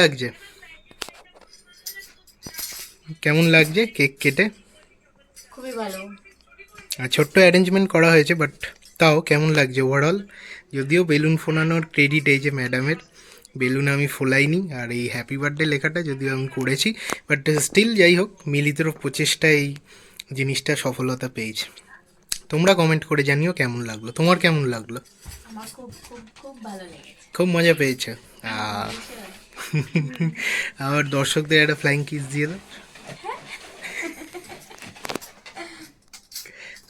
লাগছে? কেমন লাগছে কেক কেটে? খুবই ভালো। আর ছোট্ট অ্যারেঞ্জমেন্ট করা হয়েছে বাট তাও কেমন লাগছে ওভারঅল যদিও বেলুন ফোলানোর ক্রেডিট এই যে ম্যাডামের বেলুন আমি ফোলাইনি আর এই হ্যাপি বার্থডে লেখাটা যদিও আমি করেছি বাট স্টিল যাই হোক মিলিত প্রচেষ্টায় এই জিনিসটা সফলতা পেয়েছে। তোমরা কমেন্ট করে জানিও কেমন লাগল। তোমার কেমন লাগল? খুব মজা পেয়েছে? আবার দর্শকদের একটা ফ্লাইং কিস দিয়ে দাও।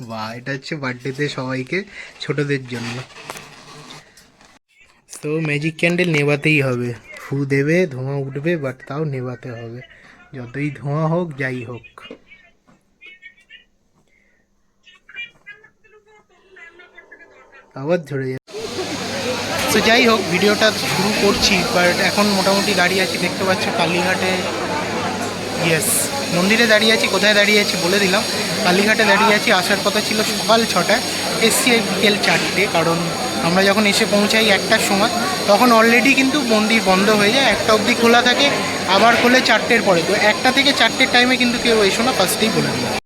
বাহ, এটা হচ্ছে বার্থডেতে সবাইকে, ছোটদের জন্য। তো ম্যাজিক ক্যান্ডেল নেভাতেই হবে। ফু দেবে, ধোঁয়া উঠবে বাট তাও নেভাতে হবে। যতই ধোঁয়া হোক, যাই হোক। আবার যাবে। তো যাই হোক, ভিডিওটা শুরু করছি বাট এখন মোটামুটি দাঁড়িয়ে আছি, দেখতে পাচ্ছ কালীঘাটে। ইয়েস মন্দিরে দাঁড়িয়ে আছি, কোথায় দাঁড়িয়ে আছি বলে দিলাম। কালীঘাটে দাঁড়িয়ে আছি, আসার কথা ছিল সকাল ছটায়, এসছি বিকেল চারটে, কারণ আমরা যখন এসে পৌঁছাই একটার সময়, তখন অলরেডি কিন্তু মন্দির বন্ধ হয়ে যায়, একটা অবধি খোলা থাকে, আবার খোলে চারটের পরে। তো একটা থেকে চারটের টাইমে কিন্তু কেউ এসো না ফার্স্টেই বলে দিলাম।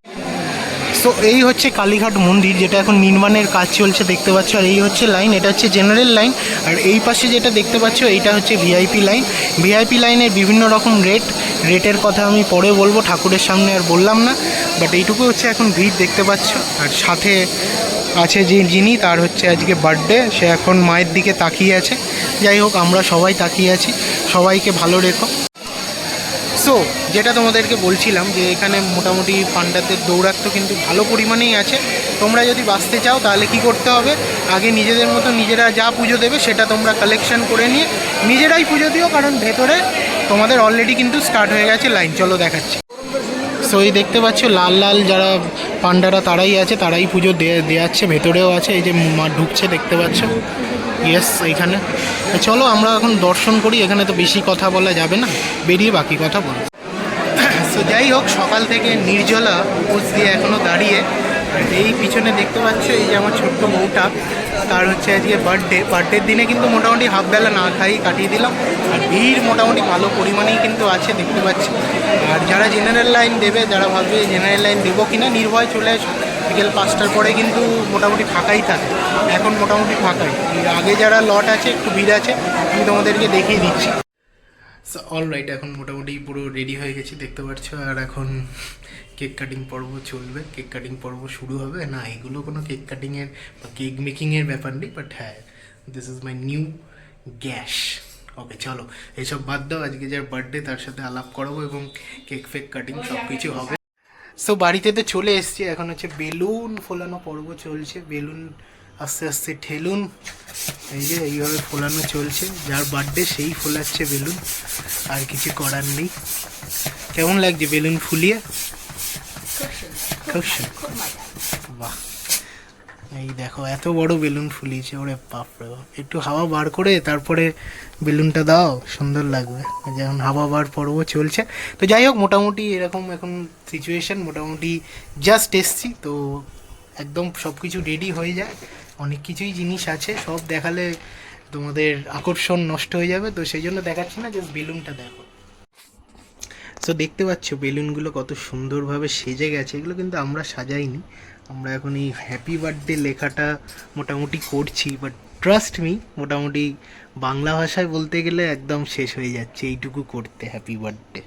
সো এই হচ্ছে কালীঘাট মন্দির, যেটা এখন নির্মাণের কাজ চলছে, দেখতে পাচ্ছ। আর এই হচ্ছে লাইন এটা হচ্ছে জেনারেল লাইন আর এই পাশে যেটা দেখতে পাচ্ছ, এইটা হচ্ছে ভিআইপি লাইন ভিআইপি লাইনের বিভিন্ন রকম রেট রেটের কথা আমি পরে বলব, ঠাকুরের সামনে আর বললাম না। বাট এইটুকু হচ্ছে এখন ভিড় দেখতে পাচ্ছ। আর সাথে আছে যে যিনি, তার হচ্ছে আজকে বার্থডে সে এখন মায়ের দিকে তাকিয়ে আছে। যাই হোক, আমরা সবাই তাকিয়ে আছি। সবাইকে ভালো রেখো। সো যেটা তোমাদেরকে বলছিলাম যে এখানে মোটামুটি পান্ডাদের দৌরাত্ম কিন্তু ভালো পরিমাণেই আছে। তোমরা যদি বাঁচতে চাও তাহলে কি করতে হবে? আগে নিজেদের মতো নিজেরা যা পুজো দেবে সেটা তোমরা কালেকশন করে নিয়ে নিজেরাই পুজো দিও, কারণ ভেতরে তোমাদের অলরেডি কিন্তু স্টার্ট হয়ে গেছে লাইন চলো দেখাচ্ছি। সো এই দেখতে পাচ্ছ লাল লাল যারা পান্ডারা তারাই আছে, তারাই পুজো দেওয়াচ্ছে ভেতরেও আছে, এই যে মা ঢুকছে, দেখতে পাচ্ছ? ইয়েস এইখানে। চলো আমরা এখন দর্শন করি, এখানে তো বেশি কথা বলা যাবে না, বেরিয়ে বাকি কথা বল তো যাই হোক, সকাল থেকে নির্জলা উপোস দিয়ে এখনও দাঁড়িয়ে, এই পিছনে দেখতে পাচ্ছ, এই যে আমার ছোট্ট বউটা তার হচ্ছে আজকে বার্থডে বার্থডের দিনে কিন্তু মোটামুটি হাফ বেলা না খাই কাটিয়ে দিলাম। আর ভিড় মোটামুটি ভালো পরিমাণেই কিন্তু আছে, দেখতে পাচ্ছি। আর যারা জেনারেল লাইন দেবে, যারা ভাববে জেনারেল লাইন দেবো কি না নির্ভয় চলে আসো বিকেল পাঁচটার পরে কিন্তু মোটামুটি ফাঁকাই থাকে। এখন মোটামুটি ফাঁকাই। আগে যারা লট আছে, একটু ভিড় আছে, আমি তোমাদেরকে দেখিয়ে দিচ্ছি। অল রাইট এখন মোটামুটি পুরো রেডি হয়ে গেছি দেখতে পাচ্ছ আর এখন কেক কাটিং পর্ব চলবে। কেক কাটিং পর্ব শুরু হবে। না এগুলো কোনো কেক কাটিংয়ের বা কেক মেকিংয়ের ব্যাপার নেই বাট হ্যাঁ this is my new gas okay চলো এসব বাদ দাও। আজকে যার বার্থডে তার সাথে আলাপ করাবো এবং কেক ফেক কাটিং সব কিছু হবে। সো বাড়িতে তো চলে এসছি। এখন হচ্ছে বেলুন ফোলানো পর্ব চলছে। বেলুন আস্তে আস্তে ঠেলুন। এই যে এইভাবে ফোলানো চলছে। যার বার্থডে সেই ফোলাচ্ছে বেলুন। আর কিছু করার নেই। কেমন লাগছে বেলুন ফুলিয়ে? খুব সুন্দর। বাহ। এই দেখো এত বড় বেলুন ফুলিয়েছে। ওরে বাপরে বাপ। একটু হাওয়া বার করে তারপরে বেলুনটা দাও। সুন্দর লাগবে। যেমন হাওয়া বার পর্ব চলছে। তো যাই হোক মোটামুটি এরকম এখন সিচুয়েশন মোটামুটি জাস্ট এসছি। তো একদম সব কিছু রেডি হয়ে যায়। অনেক কিছুই জিনিস আছে, সব দেখালে তোমাদের আকর্ষণ নষ্ট হয়ে যাবে, তো সেই জন্য দেখাচ্ছি না জাস্ট বেলুনটা দেখো। সো দেখতে পাচ্ছ বেলুনগুলো কত সুন্দরভাবে সেজে গেছে, এগুলো কিন্তু আমরা সাজাইনি। আমরা এখন এই হ্যাপি বার্থডে লেখাটা মোটামুটি করছি বাট ট্রাস্ট মি মোটামুটি বাংলা ভাষায় বলতে গেলে একদম শেষ হয়ে যাচ্ছে, এইটুকু করতে হ্যাপি বার্থডে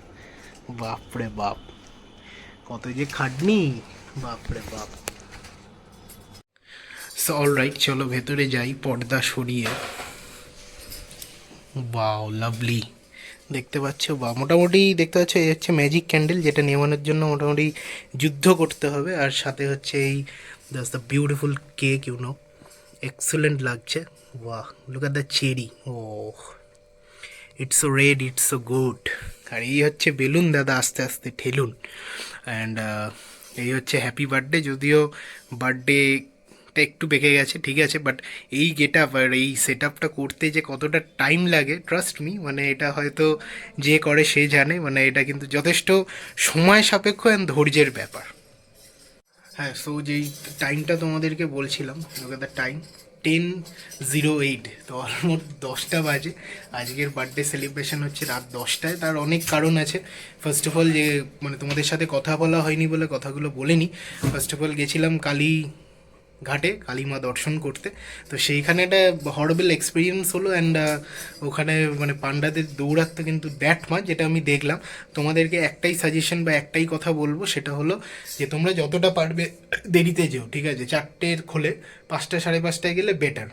বাপরে বাপ, কত যে খাটনি, বাপরে বাপ। অল রাইট চলো ভেতরে যাই, পর্দা সরিয়ে। বাও লাভলি দেখতে পাচ্ছ বা মোটামুটি দেখতে পাচ্ছ, এই হচ্ছে ম্যাজিক ক্যান্ডেল যেটা নেওয়ানোর জন্য মোটামুটি যুদ্ধ করতে হবে, আর সাথে হচ্ছে এই Das the beautiful cake you know excellent লাগছে। বাহ লুক আর the cherry O it's so red it's so good আর এই হচ্ছে বেলুন, দাদা, আস্তে আস্তে ঠেলুন। অ্যান্ড এই হচ্ছে হ্যাপি বার্থডে যদিও বার্থডেটা একটু বেঁকে গেছে, ঠিক আছে? বাট এই গেট আপ আর এই সেট আপটা করতে যে কতটা টাইম লাগে ট্রাস্ট মি মানে এটা হয়তো যে করে সে জানে মানে এটা কিন্তু যথেষ্ট সময় সাপেক্ষ অ্যান্ড ধৈর্যের ব্যাপার। হ্যাঁ সো যেই টাইমটা তোমাদেরকে বলছিলাম the time ten zero eight তো অলমোস্ট দশটা বাজে। আজকের বার্থডে সেলিব্রেশন হচ্ছে রাত দশটায়, তার অনেক কারণ আছে। ফার্স্ট অফ অল যে মানে তোমাদের সাথে কথা বলা হয়নি বলে কথাগুলো বলিনি। ফার্স্ট অফ অল গেছিলাম কালী ঘাটে কালীমা দর্শন করতে। তো সেইখানে একটা হরবেল এক্সপিরিয়েন্স হলো অ্যান্ড ওখানে মানে পান্ডাদের দৌড়াত্ম কিন্তু দ্যাট মাছ যেটা আমি দেখলাম। তোমাদেরকে একটাই সাজেশন বা একটাই কথা বলব, সেটা হলো যে তোমরা যতটা পারবে দেরিতে যেও, ঠিক আছে? চারটের খোলে, পাঁচটা সাড়ে পাঁচটায় গেলে বেটার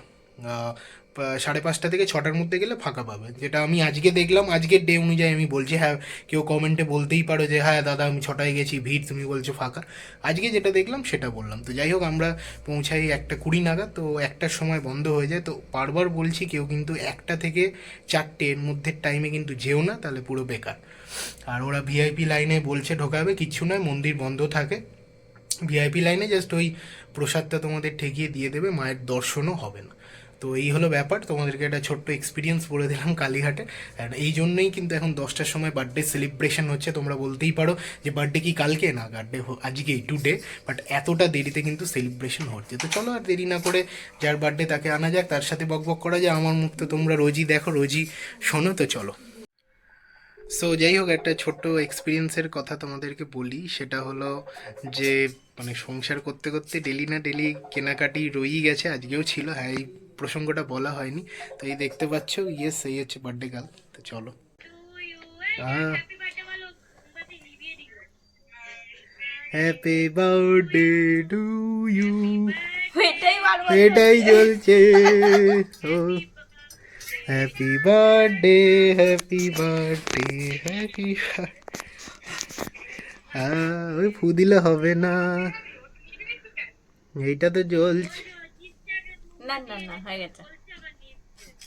সাড়ে পাঁচটা থেকে ছটার মধ্যে গেলে ফাঁকা পাবে। যেটা আমি আজকে দেখলাম, আজকের ডে অনুযায়ী আমি বলছি হ্যাঁ কেউ কমেন্টে বলতেই পারো যে হ্যাঁ দাদা, আমি ছটায় গেছি, ভিড়, তুমি বলছো ফাঁকা। আজকে যেটা দেখলাম, সেটা বললাম। তো যাই হোক, আমরা পৌঁছাই একটা কুড়ি নাগাদ, তো একটার সময় বন্ধ হয়ে যায়। তো বারবার বলছি, কেউ কিন্তু একটা থেকে চারটে, এর মধ্যে টাইমে কিন্তু যেও না, তাহলে পুরো বেকার। আর ওরা ভিআইপি লাইনে বলছে, ঢোকাবে কিচ্ছু নয়, মন্দির বন্ধ থাকে। ভিআইপি লাইনে জাস্ট ওই প্রসাদটা তোমাদের ঠেকিয়ে দিয়ে দেবে, মায়ের দর্শনও হবে না। তো এই হলো ব্যাপার। তোমাদেরকে একটা ছোট্ট এক্সপিরিয়েন্স বলে দিলাম কালীঘাটে। আর এই জন্যই কিন্তু এখন দশটার সময় বার্থডে সেলিব্রেশন হচ্ছে, তোমরা বলতেই পারো যে বার্থডে কি কালকে? না বার্থডে আজকে আজকেই টুডে বাট এতটা দেরিতে কিন্তু সেলিব্রেশন হচ্ছে। তো চলো আর দেরি না করে যার বার্থডে তাকে আনা যাক, তার সাথে বকবক করা যায়, আমার মুখ তো তোমরা রোজই দেখো, রোজই শোনো, তো চলো। সো যাই হোক, একটা ছোট্ট এক্সপিরিয়েন্সের কথা তোমাদেরকে বলি, সেটা হলো যে মানে সংসার করতে করতে ডেলি না ডেলি কেনাকাটি রয়েই গেছে, আজকেও ছিল হ্যাঁ প্রসঙ্গটা বলা হয়নি। তো এই দেখতে পাচ্ছ ইয়েস এই হচ্ছে বার্থডে গার্ল তো চলো। হ্যাপি বার্থডে টু ইউ এটাই চলছে happy birthday happy birthday happy ওই ফু দিলে হবে না। এইটা তো জ্বলছে। না না না হয়ে গেছে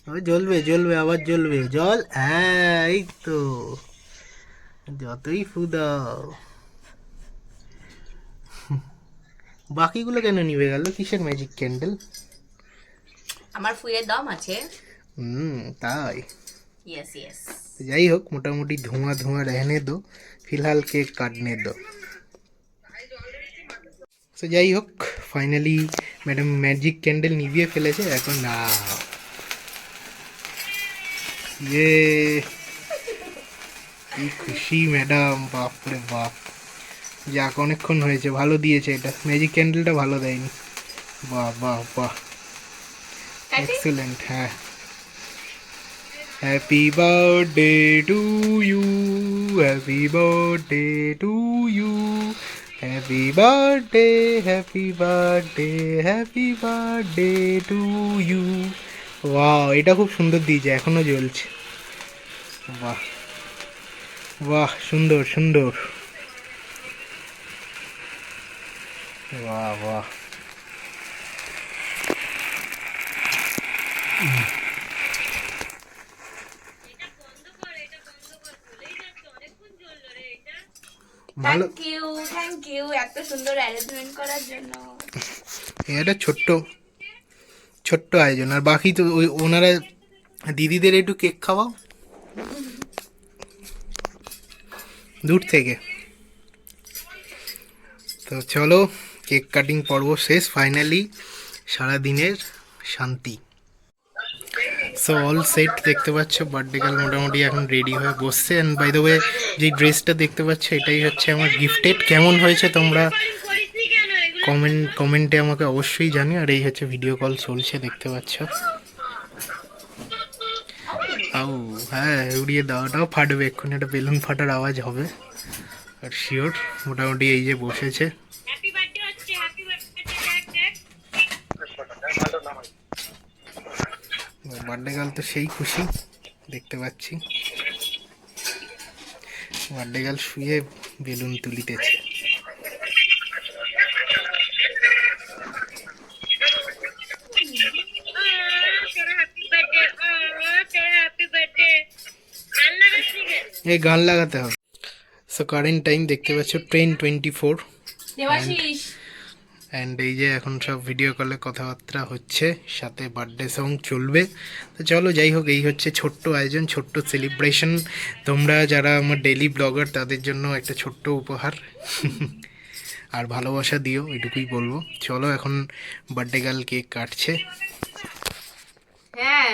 ও জ্বলবে জ্বলবে আবার জ্বলবে জল হ্যাঁ এই তো যতই ফু দাও বাকিগুলো কেন নিবে গেল কিসের ম্যাজিক ক্যান্ডেল আমার ফুয়ের দম আছে হুম তাই ইয়েস ইয়েস तो যাই হোক মোটামুটি ধোঁয়া ধোঁয়া रहने दो फिलहाल কেক কাটনে দো তো যাই হোক ফাইনালি ম্যাডাম ম্যাজিক ক্যান্ডেল নিভিয়ে ফেলেছে এখন না। ইয়ে কি খুশি ম্যাডাম বাপরে বাপ। যাক অনেকক্ষণ হয়েছে ভালো দিয়েছে এটা। ম্যাজিক ক্যান্ডেলটা ভালো দেয়নি। বাহ বাহ বাহ। এক্সেলেন্ট হ্যাঁ। Happy birthday to you happy birthday to you happy birthday happy birthday happy birthday to you wow এটা খুব সুন্দর দিয়েছে এখনও জ্বলছে। বাহ বাহ সুন্দর সুন্দর। বাহ বাহ। ভালো থ্যাংক ইউ এত সুন্দর অ্যারেঞ্জমেন্ট করার জন্য। এটা ছোট্ট ছোট্ট আয়োজন। আর বাকি তো ওই ওনারা দিদিদের একটু কেক খাওয়াও? দূর থেকে। তো চলো, কেক কাটিং পর্ব শেষ। ফাইনালি সারাদিনের শান্তি। সো অল সেট দেখতে পাচ্ছ বার্থডে গার্ল মোটামুটি এখন রেডি হয়ে বসছে। অ্যান্ড বাই দ্য ওয়ে যে ড্রেসটা দেখতে পাচ্ছ, এটাই হচ্ছে আমার গিফটেড কেমন হয়েছে তোমরা কমেন্ট কমেন্টে আমাকে অবশ্যই জানি আর এই হচ্ছে ভিডিও কল চলছে, দেখতে পাচ্ছ। আউ হ্যাঁ উড়িয়ে দাওয়াটাও ফাটবে। এক্ষুনি একটা বেলুন ফাটার আওয়াজ হবে। আর শিওর মোটামুটি এই যে বসেছে। বার্থডে গার্ল তো সেই খুশি, দেখতে পাচ্ছি। বার্থডে গার্ল শুয়ে বেলুন তুলিতেছে। এই গান লাগাতে হবে। সো কারেন্ট টাইম দেখতে পাচ্ছ ten twenty four Debashish. And এই যে এখন সব ভিডিও কলে কথাবার্তা হচ্ছে সাথে বার্থডে সং চলবে। তো চলো যাই হোক এই হচ্ছে ছোট্ট আয়োজন ছোট্ট সেলিব্রেশন তোমরা যারা আমার ডেলি ব্লগার তাদের জন্য একটা ছোট্ট উপহার। আর ভালোবাসা দিও এটুকুই বলব। চলো এখন বার্থডে গার্ল কেক কাটছে। হ্যাঁ।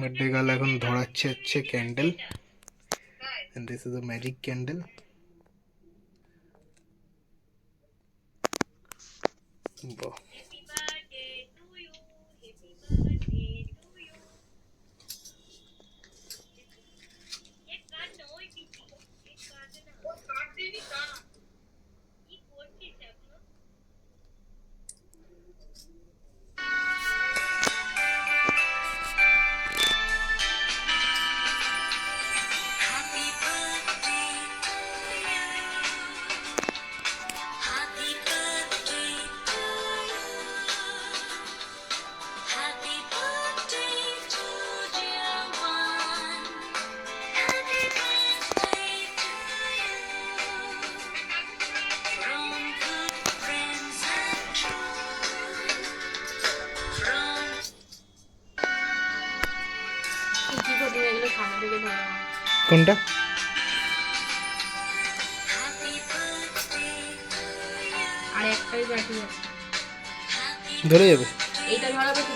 বার্থডে গার্ল এখন ধরাচ্ছে হচ্ছে candle this is a magic candle বাহ কোনটা. আর একটাই বাকি আছে। ধরে যাবে। এইটা ধরাবে কি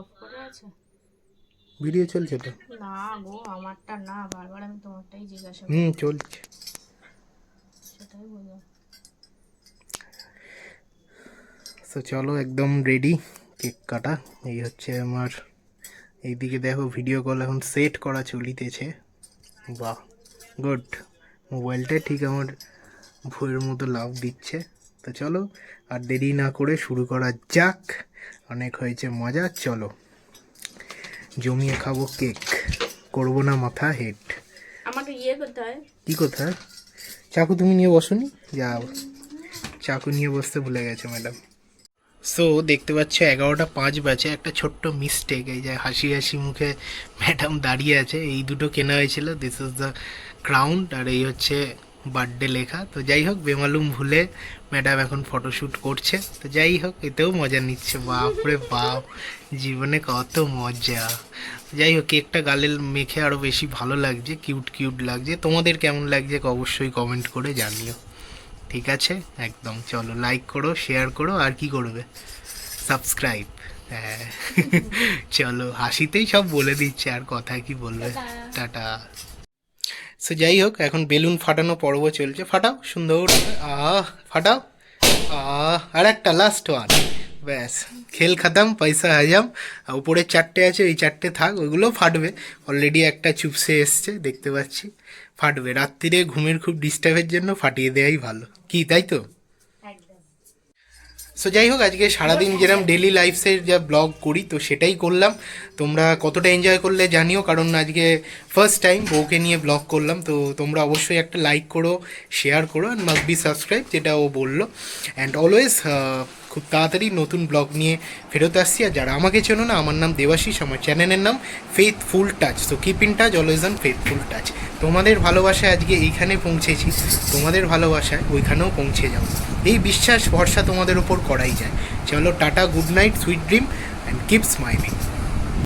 অফ করে আছে? ভিডিও চলছে তো। না গো আমারটা না বারবার আমি তোমারটাই জিজ্ঞাসা হুম চলছে। সেটাই বললাম। তো চলো একদম রেডি কেক কাটা। এই হচ্ছে আমার এইদিকে দেখো ভিডিও কল এখন সেট করা চলিতেছে। বাহ গুড মোবাইলটা ঠিক আমার ভুয়ের মতো লাভ দিচ্ছে। তো চলো আর দেরি না করে শুরু করা যাক। অনেক হয়েছে মজা। চলো জমিয়ে খাব কেক। করব না মাথা হেড। আমাকে ইয়ে করতে হয়। কি কোথায় চাকু তুমি নিয়ে বসোনি? যাও। চাকু নিয়ে বসতে ভুলে গেছে ম্যাডাম সো দেখতে পাচ্ছ এগারোটা পাঁচ বাজে একটা ছোট্ট মিস্টেক এই যে হাসি হাসি মুখে ম্যাডাম দাঁড়িয়ে আছে। এই দুটো কেনা হয়েছিল। দিস ইজ দ্য ক্রাউন আর এই হচ্ছে বার্থডে লেখা। তো যাই হোক বেমালুম ভুলে ম্যাডাম এখন ফটোশ্যুট করছে। তো যাই হোক এতেও মজা নিচ্ছে। বাপরে বাপ জীবনে কত মজা। যাই হোক কেকটা গালে মেখে আরও বেশি ভালো লাগছে কিউট কিউট লাগছে। তোমাদের কেমন লাগছে অবশ্যই কমেন্ট করে জানিও। ঠিক আছে? একদম। চলো লাইক করো শেয়ার করো আর কি করবে? সাবস্ক্রাইব হ্যাঁ। চলো হাসিতেই সব বলে দিচ্ছে আর কথা কি বলবে? টাটা। সো যাই হোক, এখন বেলুন ফাটানো পর্ব চলছে। ফাটাও, সুন্দর আহ, ফাটাও। আহ, আর একটা লাস্ট ওয়ান ব্যাস, খেল খাতাম, পয়সা হাজাম। উপরে চারটে আছে ওই চারটে থাক, ওইগুলো ফাটবে। অলরেডি একটা চুপসে এসছে, দেখতে পাচ্ছি। ফাটবে। রাত্রিরে ঘুমের খুব ডিস্টার্বের জন্য ফাটিয়ে দেওয়াই ভালো। কি, তাই তো? সো যাই হোক আজকে সারাদিন যেরকম ডেলি লাইফসের যা ব্লগ করি তো সেটাই করলাম। তোমরা কতটা এনজয় করলে জানিও কারণ আজকে ফার্স্ট টাইম বউকে নিয়ে ব্লগ করলাম। তো তোমরা অবশ্যই একটা লাইক করো শেয়ার করো অ্যান্ড মাস্ট বি সাবস্ক্রাইব যেটা ও বলল। অ্যান্ড অলওয়েজ খুব তাড়াতাড়ি নতুন ব্লগ নিয়ে ফেরত আসছি। আর যারা আমাকে চেনো না আমার নাম দেবাশিস আমার চ্যানেলের নাম ফেথফুল টাচ তো keep in touch always on faithful touch তোমাদের ভালোবাসায় আজকে এইখানে পৌঁছেছি, তোমাদের ভালোবাসায় ওইখানেও পৌঁছে যাও এই বিশ্বাস, ভরসা তোমাদের উপর করাই যায়। চলো tata, good night, sweet dream and keep smiling